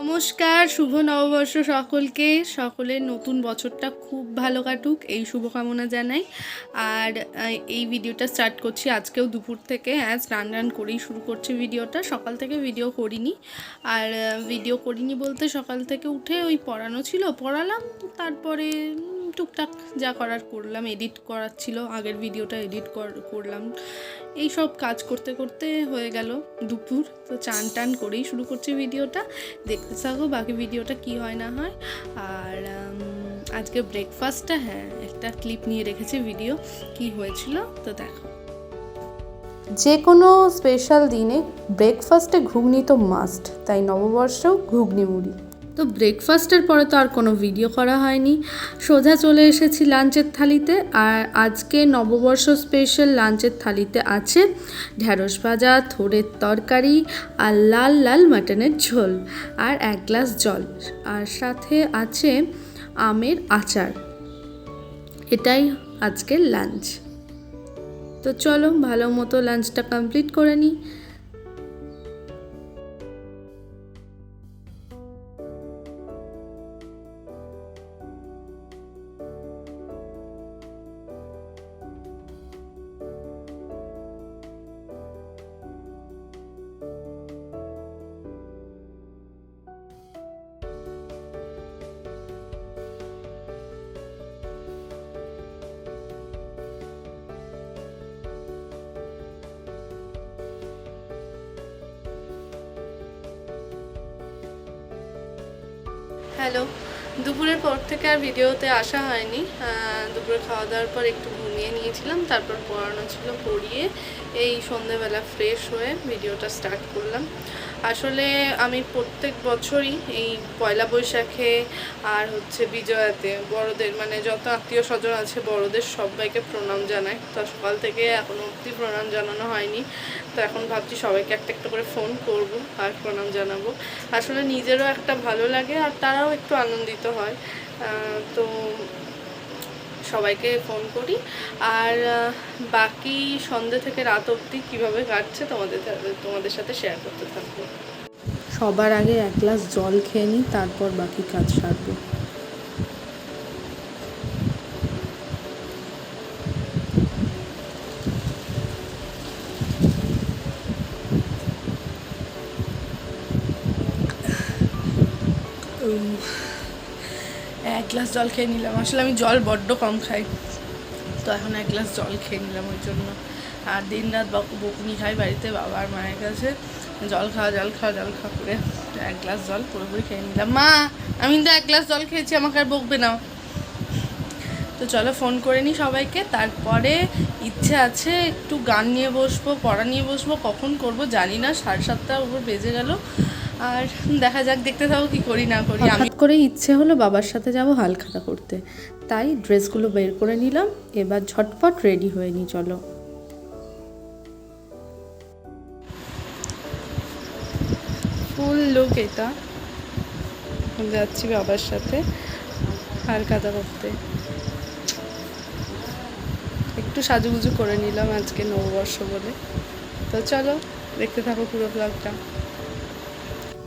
নমস্কার, শুভ নববর্ষ সকলকে। সকলের নতুন বছরটা খুব ভালো কাটুক, এই শুভকামনা জানাই। আর এই ভিডিওটা স্টার্ট করছি আজকেও দুপুর থেকে। হ্যাঁ স্নান রান করেই শুরু করছি ভিডিওটা। সকাল থেকে ভিডিও করিনি। আর ভিডিও করিনি বলতে সকাল থেকে উঠে ওই পড়ানো ছিল। পড়ালাম, তারপরে টুকটাক যা করার করলাম এডিট করার ছিল, আগের ভিডিওটা এডিট করলাম। এই সব কাজ করতে করতে হয়ে গেল দুপুর, তো চান টান করেই শুরু করছি ভিডিওটা দেখতে থাকো বাকি ভিডিওটা কি হয় না হয়। আর আজকে ব্রেকফাস্টটা হ্যাঁ একটা ক্লিপ নিয়ে রেখেছি ভিডিও কি হয়েছিল, তো দেখো। যে কোনো স্পেশাল দিনে ব্রেকফাস্টে ঘুগনি তো মাস্ট তাই নববর্ষেও ঘুগনি মুড়ি। তো ব্রেকফাস্টের পরে তো আর কোনো ভিডিও করা হয়নি। সোজা চলে এসেছি লাঞ্চের থালিতে আর আজকে নববর্ষ স্পেশাল লাঞ্চের থালিতে আছে ঢ্যাঁড়স ভাজা, থোড়ের তরকারি আর লাল লাল মাটনের ঝোল আর এক গ্লাস জল আর সাথে আছে আমের আচার। এটাই আজকের লাঞ্চ তো চলো ভালো মতো লাঞ্চটা কমপ্লিট করে নিই। Hello. দুপুরের পর থেকে আর ভিডিওতে আসা হয়নি। দুপুরে খাওয়া দাওয়ার পর একটু ঘুমিয়ে নিয়েছিলাম, তারপর পড়ানো ছিল পড়িয়ে এই সন্ধেবেলা ফ্রেশ হয়ে ভিডিওটা স্টার্ট করলাম। আসলে আমি প্রত্যেক বছরই এই পয়লা বৈশাখে আর হচ্ছে বিজয়াতে বড়দের মানে যত আত্মীয় স্বজন আছে বড়দের সবাইকে প্রণাম জানাই। তো সকাল থেকে এখনও অবধি প্রণাম জানানো হয়নি। তো এখন ভাবছি সবাইকে একটা একটা করে ফোন করব আর প্রণাম জানাব। আসলে নিজেরও একটা ভালো লাগে আর তারাও একটু আনন্দিত হয়। আহ, তো সবাইকে ফোন করি। আর বাকি সন্ধ্যে থেকে রাত অবধি কীভাবে কাটছে তোমাদের তোমাদের সাথে শেয়ার করতে থাকব। সবার আগে এক গ্লাস জল খেয়ে নিই তারপর বাকি কাজ সারবো। উম, এক গ্লাস জল খেয়ে নিলাম। আসলে আমি জল বড্ড কম খাই। তো এখন এক গ্লাস জল খেয়ে নিলাম ওই জন্য। আর দিন রাত বক বকুনি খাই বাড়িতে বাবা আর মায়ের কাছে। জল খাওয়া জল খাওয়া জল খাওয়া করে এক গ্লাস জল পুরোপুরি খেয়ে নিলাম। মা, আমি তো এক গ্লাস জল খেয়েছি, আমাকে আর বকবে না। তো চলো ফোন করে নিই সবাইকে। তারপরে ইচ্ছে আছে একটু গান নিয়ে বসবো, পড়া নিয়ে বসবো, কখন করব জানি না। সাড়ে সাতটার উপর বেজে গেল। আর দেখা যাক দেখতে থাকো কি করি না করি। আমি করে ইচ্ছে হলো বাবার সাথে যাব হালখাতা করতে। তাই ড্রেসগুলো বের করে নিলাম এবার ঝটপট রেডি হয়ে নি চলো। ফুল লুক এটা। যাচ্ছি বাবার সাথে হালখাতা করতে। একটু সাজুগুজু করে নিলাম আজকে নববর্ষ বলে। তো চলো দেখতে থাকো পুরো ব্লগটা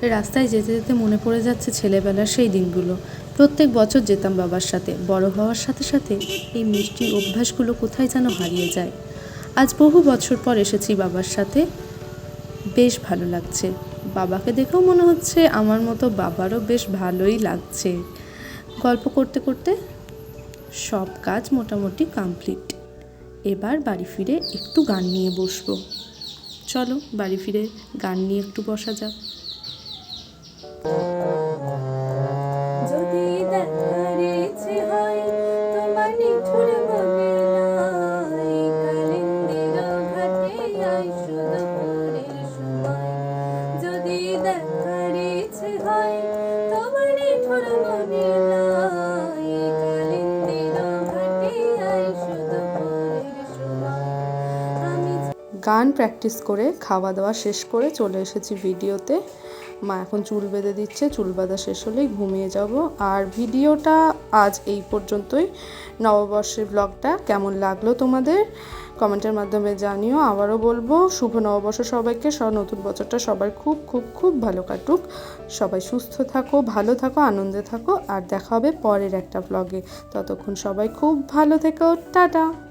রাস্তায় যেতে যেতে মনে পড়ে যাচ্ছে ছেলেবেলার সেই দিনগুলো। প্রত্যেক বছর যেতাম বাবার সাথে। বড় হওয়ার সাথে সাথে এই মিষ্টি অভ্যাসগুলো কোথায় যেন হারিয়ে যায়। আজ বহু বছর পর এসেছি বাবার সাথে। বেশ ভালো লাগছে। বাবাকে দেখেও মনে হচ্ছে আমার মতো বাবারও বেশ ভালোই লাগছে। গল্প করতে করতে সব কাজ মোটামুটি কমপ্লিট। এবার বাড়ি ফিরে একটু গান নিয়ে বসবো। চলো বাড়ি ফিরে গান নিয়ে একটু বসা যাক। গান প্র্যাকটিস করে খাওয়া দাওয়া শেষ করে চলে এসেছি ভিডিওতে। মা এখন চুল বেঁধে দিচ্ছে, চুল বাঁধা শেষ হলেই ঘুমিয়ে যাব। আর ভিডিওটা আজ এই পর্যন্তই। নববর্ষের ব্লগটা কেমন লাগল তোমাদের? কমেন্টের মাধ্যমে জানিও। আবারও বলব, শুভ নববর্ষ সবাইকে। সব নতুন বছরটা সবার খুব খুব খুব ভালো কাটুক। সবাই সুস্থ থাকো, ভালো থাকো, আনন্দে থাকো। আর দেখা হবে পরের একটা ব্লগে ততক্ষণ সবাই খুব ভালো থেকো। টাটা!